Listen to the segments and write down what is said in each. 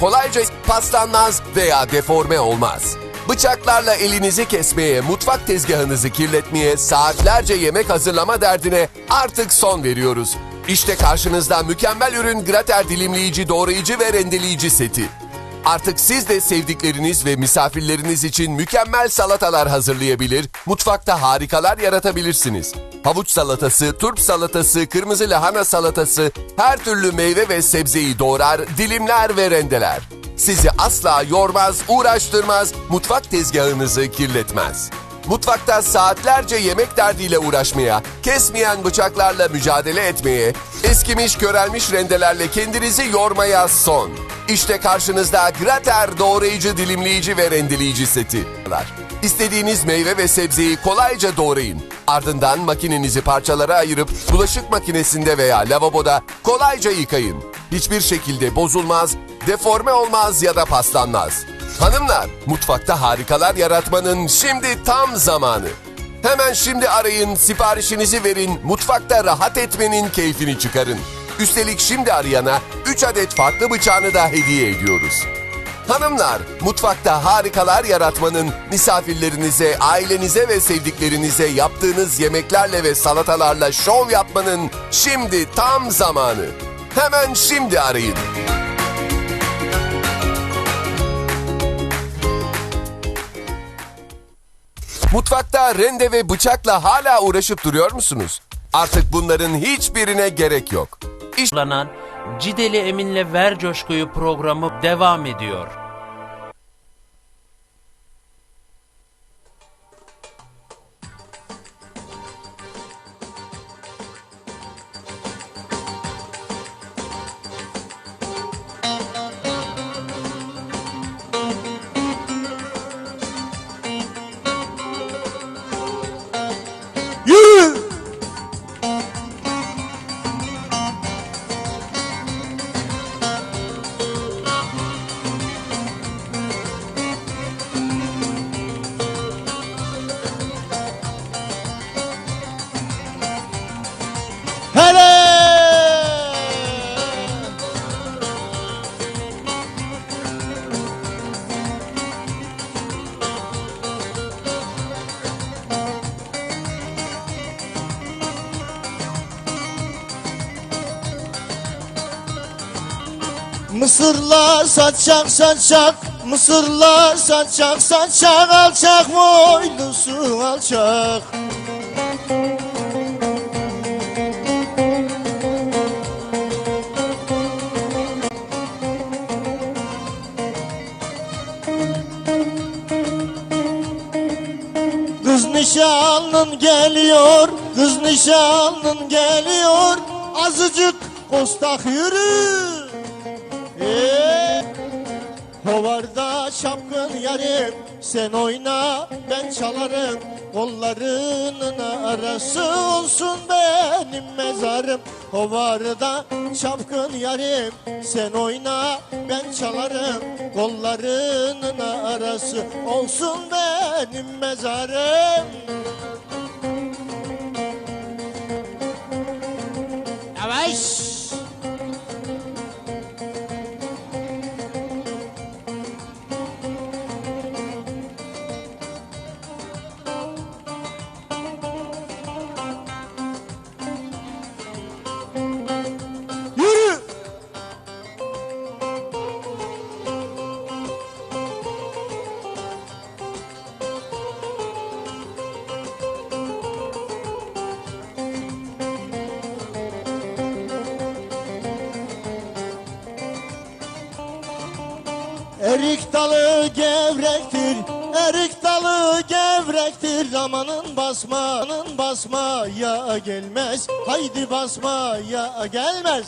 kolayca paslanmaz veya deforme olmaz. Bıçaklarla elinizi kesmeye, mutfak tezgahınızı kirletmeye, saatlerce yemek hazırlama derdine artık son veriyoruz. İşte karşınızda mükemmel ürün grater dilimleyici, doğrayıcı ve rendeleyici seti. Artık siz de sevdikleriniz ve misafirleriniz için mükemmel salatalar hazırlayabilir, mutfakta harikalar yaratabilirsiniz. Havuç salatası, turp salatası, kırmızı lahana salatası, her türlü meyve ve sebzeyi doğrar, dilimler ve rendeler. Sizi asla yormaz, uğraştırmaz, mutfak tezgahınızı kirletmez. Mutfakta saatlerce yemek derdiyle uğraşmaya, kesmeyen bıçaklarla mücadele etmeye, eskimiş körelmiş rendelerle kendinizi yormaya son. İşte karşınızda grater doğrayıcı, dilimleyici ve rendeleyici seti. İstediğiniz meyve ve sebzeyi kolayca doğrayın. Ardından makinenizi parçalara ayırıp bulaşık makinesinde veya lavaboda kolayca yıkayın. Hiçbir şekilde bozulmaz, deforme olmaz ya da paslanmaz. Hanımlar, mutfakta harikalar yaratmanın şimdi tam zamanı. Hemen şimdi arayın, siparişinizi verin, mutfakta rahat etmenin keyfini çıkarın. Üstelik şimdi arayana 3 adet farklı bıçağını da hediye ediyoruz. Hanımlar, mutfakta harikalar yaratmanın, misafirlerinize, ailenize ve sevdiklerinize yaptığınız yemeklerle ve salatalarla şov yapmanın şimdi tam zamanı. Hemen şimdi arayın. Mutfakta rende ve bıçakla hala uğraşıp duruyor musunuz? Artık bunların hiçbirine gerek yok. İşte Lanan Cideli Emin'le Ver Coşkuyu programı devam ediyor. Mısırla saçak saçak Mısırla saçak saçak Alçak boylusu alçak. Kız nişanlın geliyor Kız nişanlın geliyor Azıcık kostak yürü ee, Hovarda şapkın yarim Sen oyna ben çalarım. Kollarının arası olsun benim mezarım. Hovarda şapkın yarim Sen oyna ben çalarım. Kollarının arası olsun benim mezarım. Yavaş gevrektir, erik dalı gevrektir. Amanın basma, amanın basma ya gelmez. Haydi basma ya gelmez.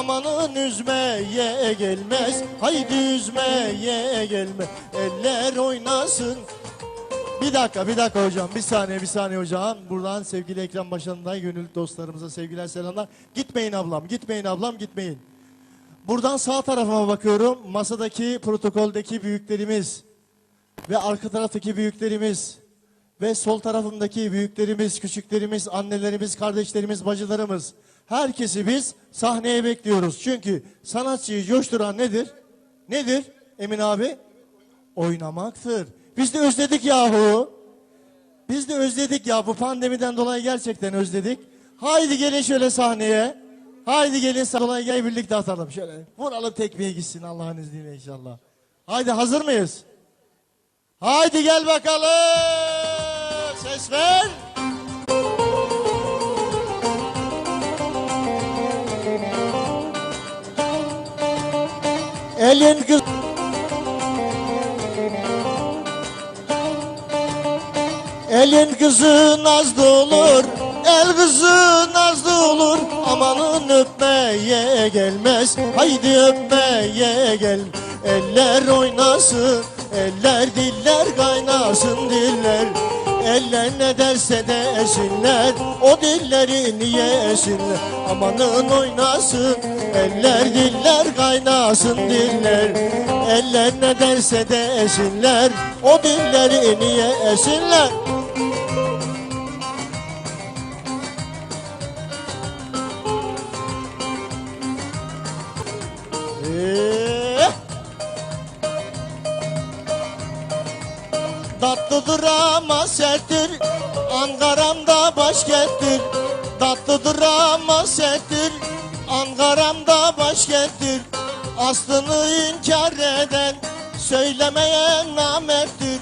Amanın üzmeye gelmez, haydi üzmeye gelme. Eller oynasın, Bir dakika, bir dakika hocam. Bir saniye, bir saniye hocam. Buradan sevgili ekran başındaki gönüllü dostlarımıza sevgiler, selamlar. Gitmeyin ablam, gitmeyin ablam, gitmeyin. Buradan sağ tarafıma bakıyorum. Masadaki, protokoldeki büyüklerimiz ve arka taraftaki büyüklerimiz ve sol tarafımdaki büyüklerimiz, küçüklerimiz, annelerimiz, kardeşlerimiz, bacılarımız. Herkesi biz sahneye bekliyoruz. Çünkü sanatçıyı coşturan nedir? Nedir Emin abi? Oynamaktır. Biz de özledik yahu. Biz de özledik ya bu pandemiden dolayı gerçekten özledik. Haydi gelin şöyle sahneye. Haydi gelin sahneye gel birlikte atalım şöyle. Vuralım tekmeye gitsin Allah'ın izniyle inşallah. Haydi hazır mıyız? Haydi gel bakalım. Ses ver. Elin kız Elin kızı nazlı olur El kızı nazlı olur. Amanın öpmeye gelmez Haydi öpmeye gel. Eller oynasın Eller diller kaynasın diller Eller ne derse desinler O dilleri niye esinler Amanın oynasın Eller diller kaynasın diller. Eller ne derse desinler O dilleri niye esinler Tatlıdır ama serttir. Ankara'mda başkenttir Tatlıdır ama serttir. Ankara'mda başkenttir Aslını inkar eden Söylemeyen namerttir.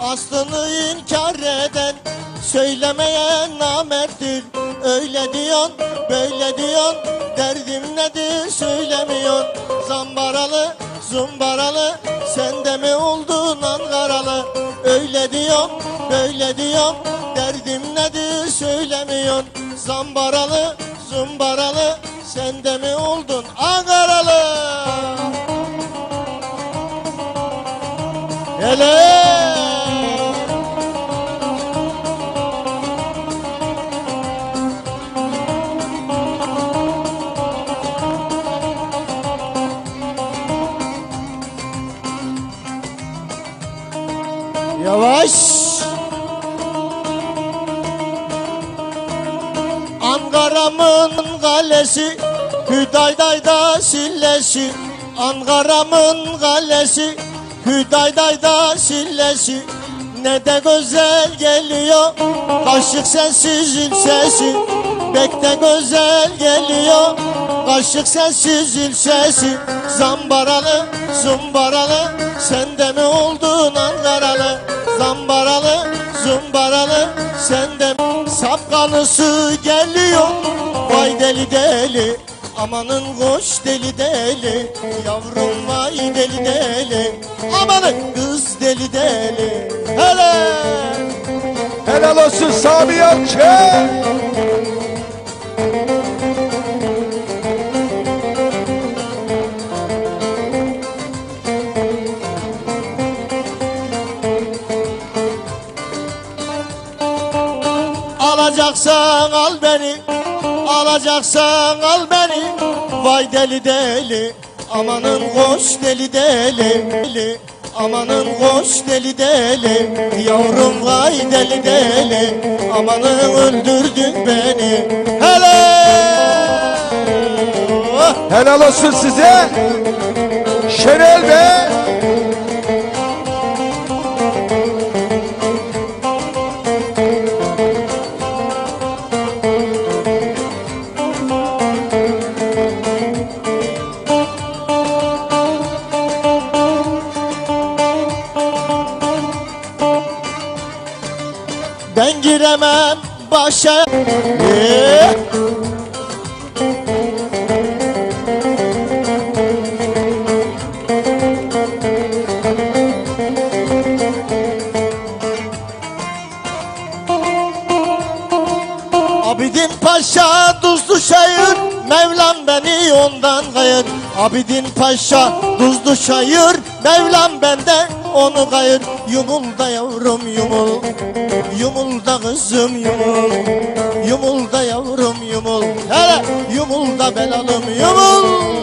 Aslını inkar eden Söylemeyen namerttir. Öyle diyorsun böyle diyorsun Derdim nedir söylemiyorsun Zambaralı zumbaralı Sen de mi oldun Ankaralı? Öyle diyorsun böyle diyorsun Derdim nedir söylemiyorsun Zambaralı zumbaralı Sen de mi oldun Ankaralı Ankara'mın kalesi Hüdaydayda sillesi. Ankara'mın kalesi Hüdaydayda sillesi. Ne de güzel geliyor Kaşık sensizin sesi. Pek de güzel geliyor Kaşık sensizin sesi. Zambaralı zumbaralı Sen de mi oldun Ankaralı? Zambaralı zumbaralı Sen de mi Sapkalısı geliyor. Vay deli deli Amanın koş deli deli. Yavrum vay deli deli Amanın kız deli deli. Hele! Helal olsun Sami Yalçın. Alacaksan al beni Alacaksan al beni Vay deli deli Amanın koş deli deli deli. Amanın koş deli deli Yavrum vay deli deli Amanın öldürdün beni Hele Helal olsun size. Şenel Bey. Mevlam beni ondan kayır. Abidin Paşa tuzlu şehir Mevlam benden onu kayır. Yumul yavrum yumul. Yumul da kızım yumul. Yumul yavrum yumul. Hele yumul da belalım yumul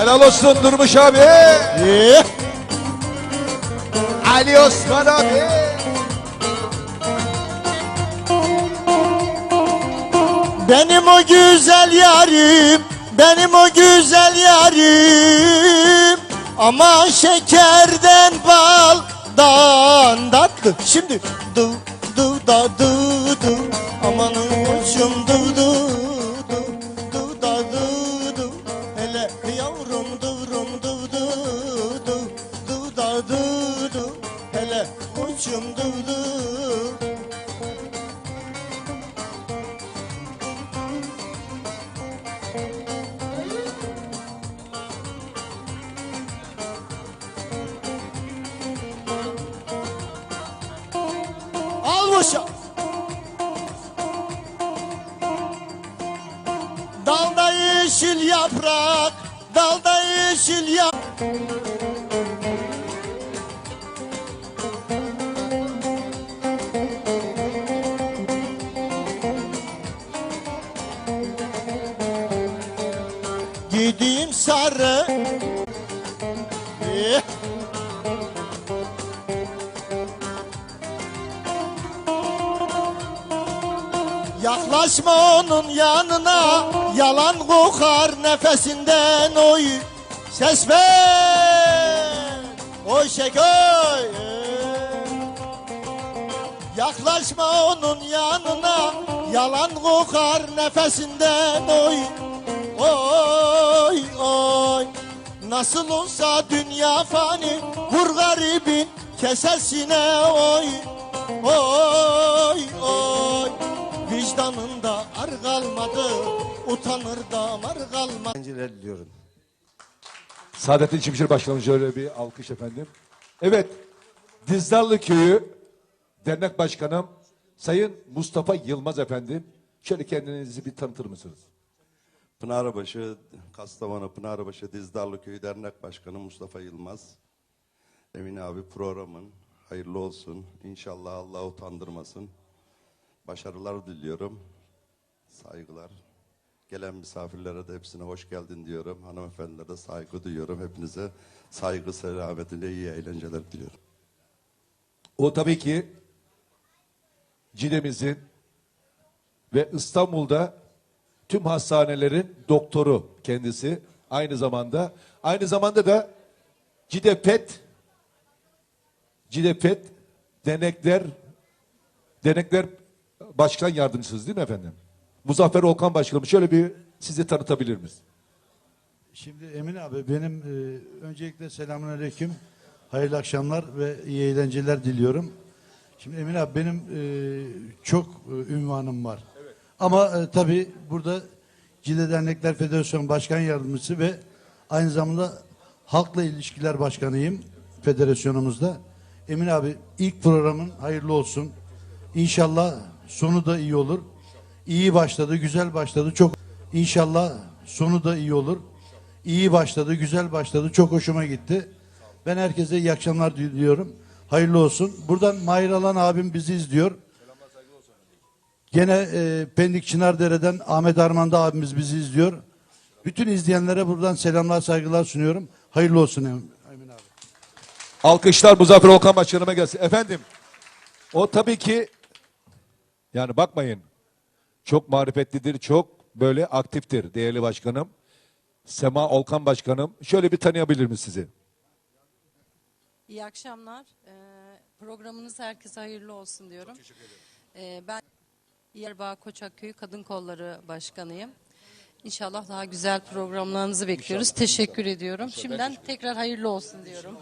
Helal olsun Durmuş abi. Eh, Ali Osman abi. Benim o güzel yarim Benim o güzel yarim Ama şekerden baldan tatlı Şimdi du du da du du Amanın koçum du Dalda yeşil yaprak, dalda yeşil yaprak. Gideyim sarı. Yaklaşma onun yanına. Yalan kokar nefesinden oy. Ses ver. Oy şekoy Yaklaşma onun yanına. Yalan kokar nefesinden oy. Oy oy. Nasıl olsa dünya fani. Vur garibin kesesine oy. Oy oy Vicdanında ar kalmadı Utanır da mar kalmadı eğlenceler diliyorum. Saadettin Çimşir Başkanım şöyle bir alkış efendim. Evet, Dizdarlı Köyü Dernek Başkanım Sayın Mustafa Yılmaz efendim. Şöyle kendinizi bir tanıtır mısınız? Pınarbaşı, Kastamonu Pınarbaşı Dizdarlı Köyü Dernek Başkanı Mustafa Yılmaz. Emin abi programın hayırlı olsun. İnşallah Allah utandırmasın. Başarılar diliyorum. Saygılar. Gelen misafirlere de hepsine hoş geldin diyorum. Hanımefendilere de saygı duyuyorum. Hepinize saygı selametle iyi eğlenceler diliyorum. O tabii ki Cide'mizin ve İstanbul'da tüm hastanelerin doktoru kendisi. Aynı zamanda aynı zamanda da Cide Pet Cide Pet denekler denekler başkan yardımcısınız değil mi efendim? Muzaffer Olkan Başkanım şöyle bir sizi tanıtabilir miyiz? Şimdi Emin abi benim e, öncelikle selamünaleyküm. Hayırlı akşamlar ve iyi eğlenceler diliyorum. Şimdi Emin abi benim e, çok e, ünvanım var. Ama e, tabii burada Cile Dernekler Federasyonu Başkan Yardımcısı ve aynı zamanda Halkla İlişkiler Başkanıyım federasyonumuzda. Emin abi ilk programın hayırlı olsun. İnşallah sonu da iyi olur. İyi başladı, güzel başladı. Çok inşallah sonu da iyi olur. İyi başladı, güzel başladı. Çok hoşuma gitti. Ben herkese iyi akşamlar diliyorum. Hayırlı olsun. Buradan Mahir Alan abim bizi izliyor. Gene e, Pendik Çınardere'den Ahmet Armanda abimiz bizi izliyor. Bütün izleyenlere buradan selamlar saygılar sunuyorum. Hayırlı olsun Emin, abi. Alkışlar Muzaffer Olkan Başkanıma gelsin. Efendim, o tabii ki, yani bakmayın, çok marifetlidir, çok böyle aktiftir değerli başkanım. Sema Olkan Başkanım. Şöyle bir tanıyabilir mi sizi? İyi akşamlar. Ee, programınız herkese hayırlı olsun diyorum. Ee, ben Yerbağ Koçakköy Kadın Kolları Başkanıyım. İnşallah daha güzel programlarınızı bekliyoruz. Teşekkür ediyorum. Şimdiden tekrar hayırlı olsun diyorum.